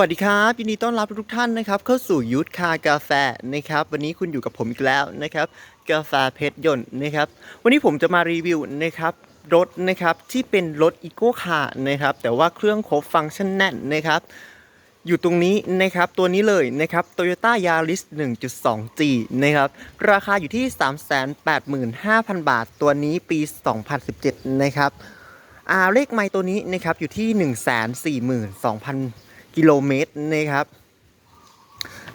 สวัสดีครับยินดีต้อนรับทุกท่านนะครับเข้าสู่ยุทธคากาแฟนะครับ วันนี้คุณอยู่กับผมอีกแล้วนะครับ กาแฟเพชรยนต์นะครับ วันนี้ผมจะมารีวิวนะครับรถนะครับที่เป็นรถอีโก้คาร์นะครับ แต่ว่าเครื่องครบฟังก์ชันแน่นนะครับอยู่ตรงนี้นะครับตัวนี้เลยนะครับ Toyota Yaris 1.2G นะครับราคาอยู่ที่ 385,000 บาท ตัวนี้ปี 2017 นะครับอาเลขไมล์ตัวนี้นะครับอยู่ที่ 142,000 กิโลเมตรนะครับ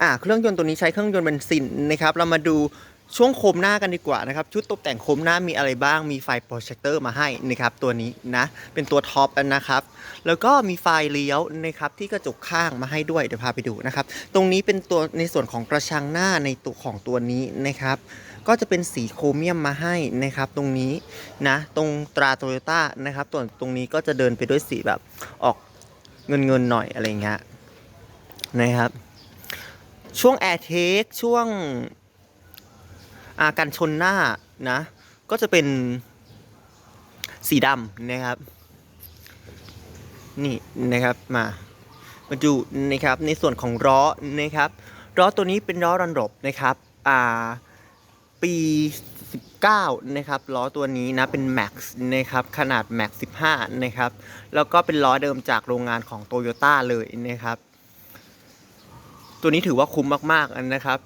อ่าเครื่องยนต์ตัวนี้ใช้เครื่องยนต์เบนซินนะครับ เรามาดูช่วงโคมหน้ากันดีกว่านะครับ ชุดตกแต่งโคมหน้ามีอะไรบ้าง มีไฟโปรเจคเตอร์มาให้นะครับ ตัวนี้นะ เป็นตัวท็อปนะครับ แล้วก็มีไฟเลี้ยวนะครับที่กระจกข้างมาให้ด้วย เดี๋ยวพาไปดูนะครับ ตรงนี้เป็นตัวในส่วนของกระชังหน้าในตัวของตัวนี้นะครับ ก็จะเป็นสีโครเมียมมาให้นะครับ ตรงนี้นะ ตรงตราโตโยต้านะครับ ส่วนตรงนี้ก็จะเดินไปด้วยสีแบบออก เงินเงินหน่อยอะไรเงี้ยนะครับ ช่วงแอร์เทคช่วงอาการชนหน้านะ ก็จะเป็นสีดำนะครับ นี่นะครับมามาดูนะครับในส่วนของล้อนะครับล้อตัวนี้เป็นล้อรันรบนะครับ อ่า ปี 19 นะครับ ล้อตัวนี้นะเป็น Max นะครับ ขนาด Max 15 นะครับ แล้วก็เป็นล้อเดิมจากโรงงานของ t o y ยต้าเลยนะครับ ตัวนี้ถือว่าคุ้มมากๆนะครับ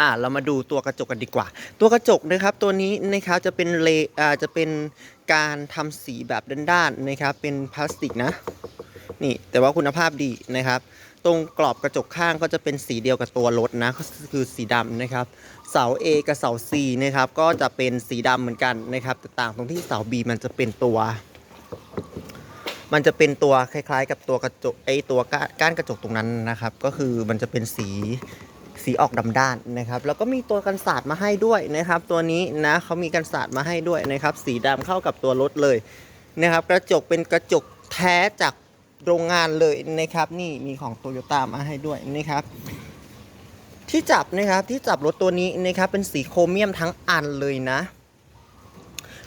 อ่าเรามาดูตัวกระจกกันดีกว่า ตัวกระจกนะครับตัวนี้นะครับจะเป็นเลอ่าจะเป็นการทำสีแบบด้านๆนะครับ เป็นพลาสติกนะ นี่แต่ว่าคุณภาพดีนะครับ ตรงกรอบกระจกข้างก็จะเป็นสีเดียวกับตัวรถนะก็คือสีดำนะครับ เสา A กับเสา C นะครับก็จะเป็นสีดำเหมือนกันนะครับ แต่ต่างตรงที่เสา B มันจะเป็นตัว มันจะเป็นตัวคล้ายๆ กับตัวกระจกไอตัวก้านกระจกตรงนั้นนะครับ ก็คือมันจะเป็นสีสีออกดำด้านนะครับ แล้วก็มีตัวกันสาดมาให้ด้วยนะครับ ตัวนี้นะเขามีกันสาดมาให้ด้วยนะครับ สีดำเข้ากับตัวรถเลยนะครับ กระจกเป็นกระจกแท้จาก โรงงานเลยนะครับ นี่มีของโตโยต้ามาให้ด้วยนะครับ ที่จับนะครับที่จับรถตัวนี้นะครับเป็นสีโครเมียมทั้งอันเลยนะ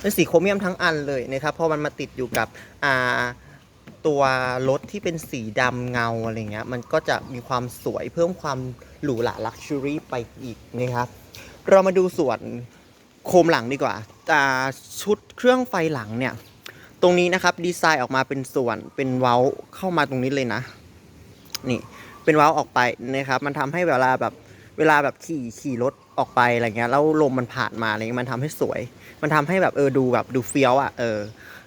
เป็นสีโครเมียมทั้งอันเลยนะครับเพราะมันมาติดอยู่กับอ่าตัวรถที่เป็นสีดำเงาอะไรเงี้ยมันก็จะมีความสวยเพิ่มความหรูหราลักชัวรี่ไปอีกนะครับ เรามาดูส่วนโคมหลังดีกว่าอ่าชุดเครื่องไฟหลังเนี่ย ตรงนี้นะครับดีไซน์ออกมาเป็นส่วนเป็นเว้าเข้ามาตรงนี้เลยนะ นี่เป็นเว้าออกไปนะครับ มันทำให้เวลาแบบเวลาแบบขี่ขี่รถออกไปอะไรเงี้ยแล้วลมมันผ่านมาอะไรเงี้ยมันทำให้สวย มันทำให้แบบเออดูแบบดูเฟี้ยวอะเออ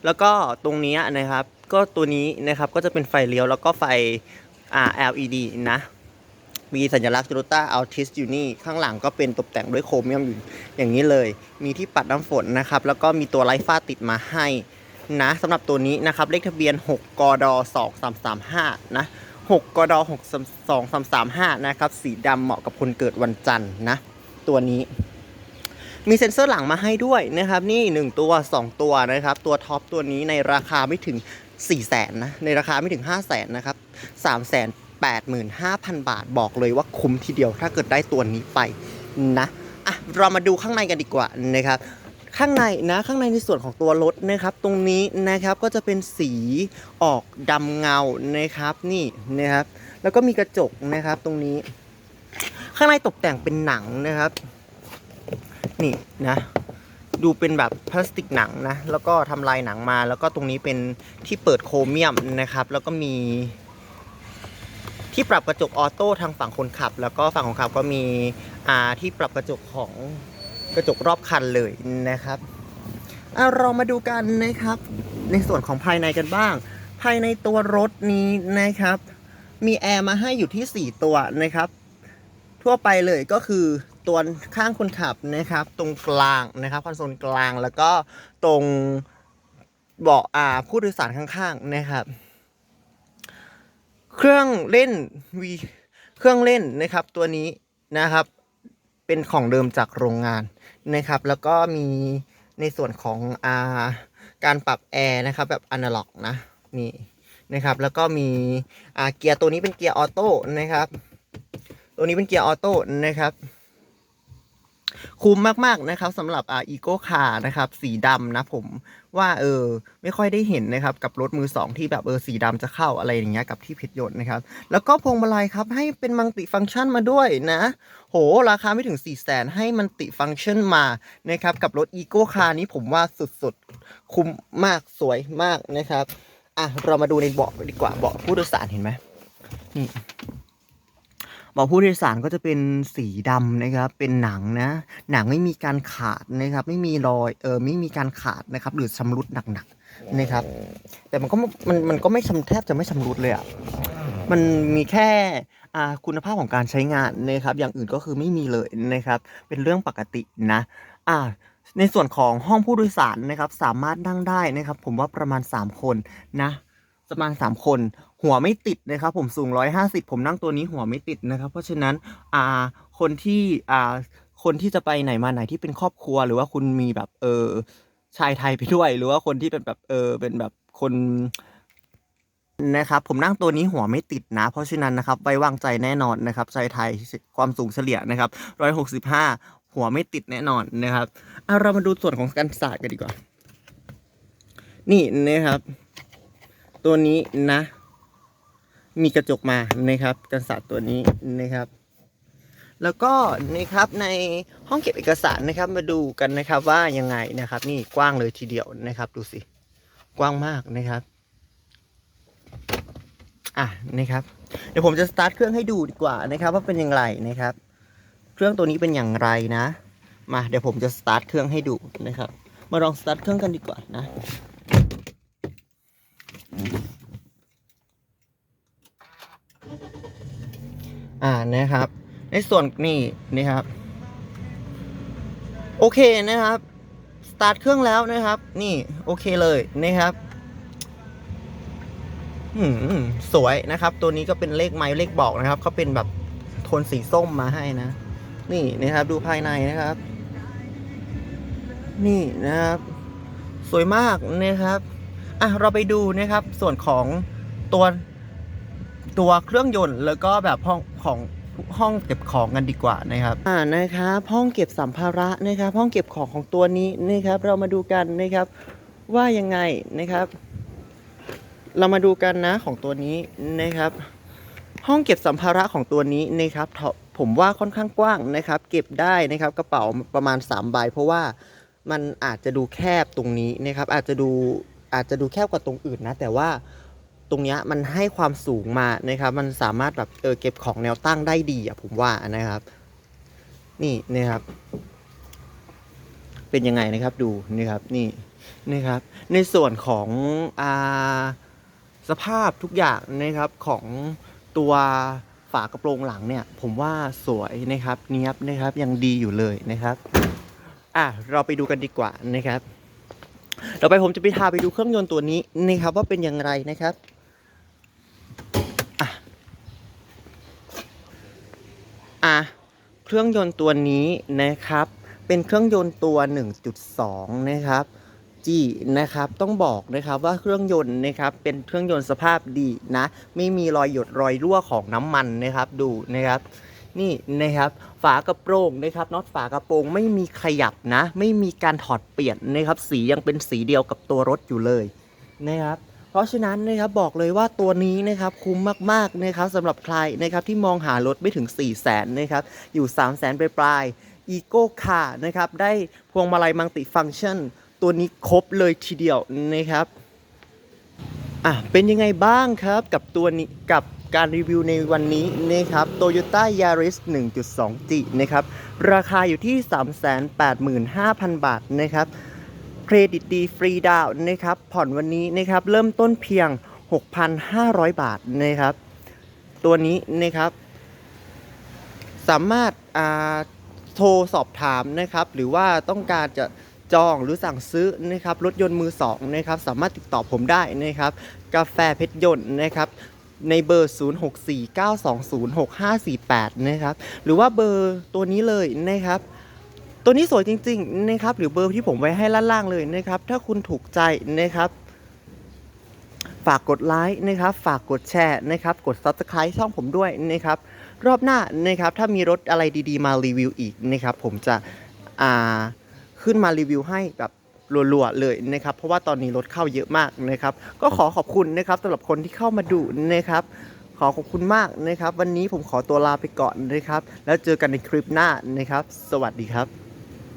แล้วก็ตรงนี้นะครับ ก็ตัวนี้นะครับก็จะเป็นไฟเลี้ยวแล้วก็ไฟอ่า LED นะมีสัญลักษณ์ Toyota Altis อยู่นี่ ข้างหลังก็เป็นตกแต่งด้วยโครเมียมอยู่อย่างนี้เลย มีที่ปัดน้ำฝนนะครับ แล้วก็มีตัวไลท์ฟ้าติดมาให้ นะสำหรับตัวนี้นะครับ เลขทะเบียน 6 กด 2335 นะ 6 กด 62335 นะครับ สีดำเหมาะกับคนเกิดวันจันทร์นะ ตัวนี้ มีเซ็นเซอร์หลังมาให้ด้วยนะครับ นี่ 1 ตัว 2 ตัวนะครับ ตัวท็อปตัวนี้ในราคาไม่ถึง 4 0 0แสนนะ ในราคาไม่ถึง 5 0 0แสนนะครับ3 8 5 0 0 0 บาทบอกเลยว่าคุ้มทีเดียวถ้าเกิดได้ตัวนี้ไปนะ อะ เรามาดูข้างในกันดีกว่านะครับ ข้างในนะข้างในในส่วนของตัวรถนะครับ ตรงนี้นะครับก็จะเป็นสีออกดำเงานะครับนี่นะครับ แล้วก็มีกระจกนะครับตรงนี้ ข้างในตกแต่งเป็นหนังนะครับ นี่นะดูเป็นแบบพลาสติกหนังนะแล้วก็ทำลายหนังมา แล้วก็ตรงนี้เป็นที่เปิดโครเมียมนะครับ แล้วก็มี ที่ปรับกระจกออโต้ทางฝั่งคนขับ แล้วก็ฝั่งคนขับก็มีอ่าที่ปรับกระจกของ กระจกรอบคันเลยนะครับอะเรามาดูกันนะครับ ในส่วนของภายในกันบ้าง ภายในตัวรถนี้นะครับ มีแอร์มาให้อยู่ที่ 4 ตัวนะครับ ทั่วไปเลยก็คือตัวข้างคนขับนะครับ ตรงกลางนะครับคอนโซลกลางแล้วก็ตรงเบาะอ่าผู้โดยสารข้างๆนะครับ เครื่องเล่นวีเครื่องเล่นนะครับ ตัวนี้นะครับ เป็นของเดิมจากโรงงาน นะครับ แล้วก็มีในส่วนของอาการปรับแอร์นะครับแบบอนาล็อกนะนี่นะครับแล้วก็มีอาเกียร์ตัวนี้เป็นเกียร์ออโต้นะครับ ตัวนี้เป็นเกียร์ออโต้นะครับ คุ้มมากๆนะครับสำหรับอ่าอีโก้คาร์นะครับสีดำนะผมว่าเออไม่ค่อยได้เห็นนะครับกับรถมือสองที่แบบเออสีดำจะเข้าอะไรอย่างเงี้ยกับที่เพชรยนต์นะครับ แล้วก็พวงมาลัยครับให้เป็นมัลติฟังก์ชันมาด้วยนะ โห ราคาไม่ถึง4 0 0แสนให้มันติฟังก์ชันมานะครับกับรถอีโก้คาร์นี้ผมว่าสุดๆ คุ้มมากสวยมากนะครับอะเรามาดูในเบาะดีกว่าเบาะผู้โดยสารเห็นไหมนี่ เบาะผู้โดยสารก็จะเป็นสีดำนะครับ เป็นหนังนะ หนังไม่มีการขาดนะครับ ไม่มีรอยเออไม่มีการขาดนะครับ หรือชำรุดหนักๆนะครับ แต่มันก็มันมันก็ไม่ชำแทบจะไม่ชำรุดเลยอะมันมีแค่อ่าคุณภาพของการใช้งานนะครับ อย่างอื่นก็คือไม่มีเลยนะครับ เป็นเรื่องปกตินะอ่าในส่วนของห้องผู้โดยสารนะครับ สามารถนั่งได้นะครับ ผมว่าประมาณ 3 คนนะ ประมาณ3คน หัวไม่ติดนะครับ ผมสูง150ผมนั่งตัวนี้หัวไม่ติดนะครับ เพราะฉะนั้นอ่าคนที่อ่าคนที่จะไปไหนมาไหนที่เป็นครอบครัว หรือว่าคุณมีแบบเออชายไทยไปด้วย หรือว่าคนที่เป็นแบบเออเป็นแบบคนนะครับผมนั่งตัวนี้หัวไม่ติดนะ เพราะฉะนั้นนะครับไว้วางใจแน่นอนนะครับชายไทยความสูงเฉลี่ยนะครับ165หัวไม่ติดแน่นอนนะครับอะเรามาดูส่วนของกันศาสตร์กันดีกว่า นี่นะครับ ตัวนี้นะ มีกระจกมานะครับกันศาสตร์ตัวนี้นะครับ แล้วก็นะครับในห้องเก็บเอกสารนะครับมาดูกันนะครับว่ายังไงนะครับ นี่กว้างเลยทีเดียวนะครับ ดูสิกว้างมากนะครับอะนะครับ เดี๋ยวผมจะสตาร์ทเครื่องให้ดูดีกว่านะครับ ว่าเป็นอย่างไรนะครับ เครื่องตัวนี้เป็นอย่างไรนะ มาเดี๋ยวผมจะสตาร์ทเครื่องให้ดูนะครับ มาลองสตาร์ทเครื่องกันดีกว่านะ อ่านะครับ ในส่วนนี่นะครับ โอเคนะครับ สตาร์ทเครื่องแล้วนะครับ นี่โอเคเลยนะครับอืมสวยนะครับ ตัวนี้ก็เป็นเลขไม้เลขบอกนะครับเขาเป็นแบบโทนสีส้มมาให้นะ นี่นะครับดูภายในนะครับ นี่นะครับ สวยมากนะครับ อะเราไปดูนะครับส่วนของตัวตัวเครื่องยนต์แล้วก็แบบห้องของห้องเก็บของกันดีกว่านะครับอ่านะครับห้องเก็บสัมภาระนะครับ ห้องเก็บของของตัวนี้นะครับ เรามาดูกันนะครับว่ายังไงนะครับ เรามาดูกันนะของตัวนี้นะครับ ห้องเก็บสัมภาระของตัวนี้นะครับ ผมว่าค่อนข้างกว้างนะครับ เก็บได้นะครับกระเป๋าประมาณ3ใบเพราะว่ามันอาจจะดูแคบตรงนี้นะครับ อาจจะดู อาจจะดูแคบกว่าตรงอื่นนะ แต่ว่าตรงเนี้ยมันให้ความสูงมานะครับ มันสามารถแบบเออเก็บของแนวตั้งได้ดีอะผมว่านะครับ นี่นะครับ เป็นยังไงนะครับดูนี่ครับนี่นี่ครับ ในส่วนของอ่าสภาพทุกอย่างนะครับของตัวฝากระโปรงหลังเนี่ยผมว่าสวยนะครับเนี้ยบนะครับยังดีอยู่เลยนะครับ อะเราไปดูกันดีกว่านะครับ ต่อไปผมจะไปพาไปดูเครื่องยนต์ตัวนี้นะครับว่าเป็นอย่างไรนะครับอะอะเครื่องยนต์ตัวนี้นะครับ เป็นเครื่องยนต์ตัว 1.2 นะครับจีนะครับต้องบอกนะครับว่าเครื่องยนต์นะครับเป็นเครื่องยนต์สภาพดีนะ ไม่มีรอยหยดรอยรั่วของน้ำมันนะครับ ดูนะครับ นี่นะครับฝากระโปรงนะครับน็อตฝากระโปรงไม่มีขยับนะ ไม่มีการถอดเปลี่ยนนะครับ สียังเป็นสีเดียวกับตัวรถอยู่เลยนะครับเพราะฉะนั้นนะครับบอกเลยว่าตัวนี้นะครับคุ้มมากๆนะครับสำหรับใครนะครับที่มองหารถไม่ถึง 4 0 0แสนนะครับอยู่ 3 0 0แสนปลายอีโก้คาร์นะครับได้พวงมาลัยมัลติฟังชัน ตัวนี้ครบเลยทีเดียวนะครับอะเป็นยังไงบ้างครับกับตัวนี้กับ การรีวิวในวันนี้นะครับ Toyota Yaris 1.2G นะครับ ราคาอยู่ที่ 385,000 บาทนะครับ เครดิตดีฟรีดาวน์นะครับ ผ่อนวันนี้นะครับ เริ่มต้นเพียง 6,500 บาทนะครับ ตัวนี้นะครับ สามารถอ่าโทรสอบถามนะครับ หรือว่าต้องการจะจองหรือสั่งซื้อนะครับรถยนต์มือสองนะครับสามารถติดต่อผมได้นะครับ กาแฟเพชรยนต์นะครับ ในเบอร์ 0649206548 นะครับ หรือว่าเบอร์ตัวนี้เลยนะครับ ตัวนี้สวยจริงๆนะครับ หรือเบอร์ที่ผมไว้ให้ล่างๆเลยนะครับ ถ้าคุณถูกใจนะครับฝากกดไลค์นะครับ ฝากกดแชร์นะครับ กด subscribe ช่องผมด้วยนะครับ รอบหน้านะครับ ถ้ามีรถอะไรดีๆ มารีวิวอีกนะครับ ผมจะอ่าขึ้นมารีวิวให้แบบ รัวๆเลยนะครับเพราะว่าตอนนี้รถเข้าเยอะมากนะครับก็ขอขอบคุณนะครับสำหรับคนที่เข้ามาดูนะครับขอขอบคุณมากนะครับ วันนี้ผมขอตัวลาไปก่อนนะครับ แล้วเจอกันในคลิปหน้านะครับ สวัสดีครับ